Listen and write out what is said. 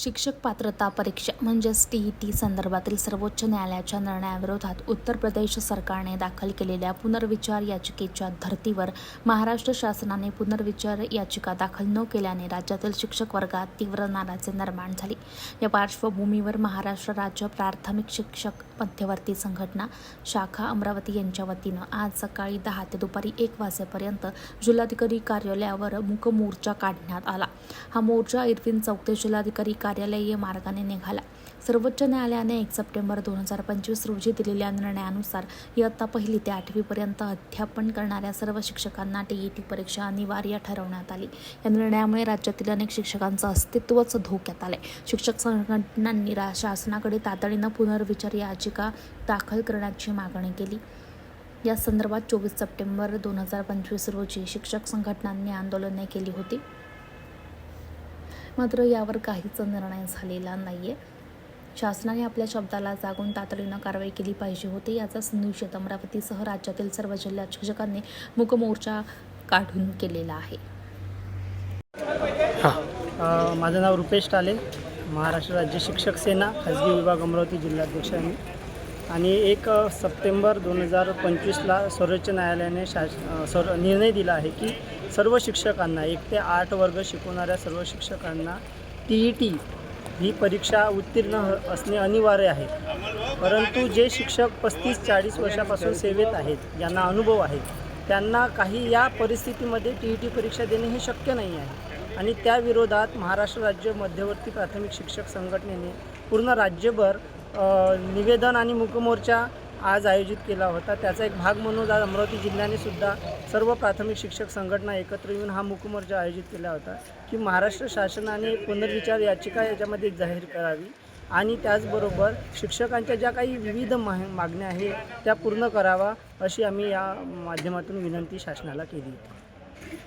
शिक्षक पात्रता परीक्षा म्हणजेच टी ई टी संदर्भातील सर्वोच्च न्यायालयाच्या निर्णयाविरोधात उत्तर प्रदेश सरकारने दाखल केलेल्या पुनर्विचार याचिकेच्या धर्तीवर महाराष्ट्र शासनाने पुनर्विचार याचिका दाखल न केल्याने राज्यातील शिक्षक वर्गात तीव्र नाराजी निर्माण झाली. या पार्श्वभूमीवर महाराष्ट्र राज्य प्राथमिक शिक्षक मध्यवर्ती संघटना शाखा अमरावती यांच्या वतीनं आज सकाळी दहा ते दुपारी एक वाजेपर्यंत जिल्हाधिकारी कार्यालयावर मूक मोर्चा काढण्यात आला. हा मोर्चा इरविन चौक ते जिल्हाधिकारी कार्यालयीय मार्गाने निघाला. सर्वोच्च न्यायालयाने एक सप्टेंबर दोन हजार पंचवीस रोजी दिलेल्या निर्णयानुसार इयत्ता पहिली ते आठवीपर्यंत अध्यापन करणाऱ्या सर्व शिक्षकांना टीईटी परीक्षा अनिवार्य ठरवण्यात आली. या निर्णयामुळे राज्यातील अनेक शिक्षकांचं अस्तित्वच धोक्यात आले शिक्षक संघटनांनी रा- शासनाकडे तातडीनं पुनर्विचार याचिका दाखल करण्याची मागणी केली. या संदर्भात चोवीस सप्टेंबर दोन हजार पंचवीस रोजी शिक्षक संघटनांनी आंदोलने केली होती. मात्र यावर काहीच निर्णय झालेला नाही आहे शासनाने आपल्या शब्दाला जागून तातडीनं कारवाई केली पाहिजे होती याचाच निषेध अमरावतीसह राज्यातील सर्व जिल्ह्यात शिक्षकांनी मुकमोर्चा काढून केलेला आहे. हां. माझं नाव रुपेश टाले महाराष्ट्र राज्य शिक्षक सेना खाजगी विभाग अमरावती जिल्हाध्यक्ष आहे आणि एक सप्टेंबर दोन हजार पंचवीसला सर्वोच्च न्यायालयाने शास सर्व सर निर्णय दिला आहे की सर्व शिक्षकांना एक ते आठ वर्ग शिकवणाऱ्या सर्व शिक्षकांना टी ई टी ही परीक्षा उत्तीर्ण ह- असणे अनिवार्य आहे. परंतु जे शिक्षक पस्तीस चाळीस वर्षापासून सेवेत आहेत ज्यांना अनुभव आहे त्यांना काही या परिस्थितीमध्ये टी ई टी परीक्षा देणे हे शक्य नाही आहे. आणि त्या विरोधात महाराष्ट्र राज्य मध्यवर्ती प्राथमिक शिक्षक संघटनेने पूर्ण राज्यभर निवेदन आणि मुकमोर्चा आज आयोजित केला होता. त्याचा एक भाग म्हणून आज अमरावती जिल्ह्याने सुद्धा सर्व प्राथमिक शिक्षक संघटना एकत्र येऊन हा मुकमोर्चा आयोजित केला होता की महाराष्ट्र शासनाने पुनर्विचार याचिका याच्यामध्ये जाहीर करावी आणि त्याचबरोबर शिक्षकांच्या ज्या काही विविध मा मागण्या आहेत त्या पूर्ण करावा अशी आम्ही या माध्यमातून विनंती शासनाला केली होती.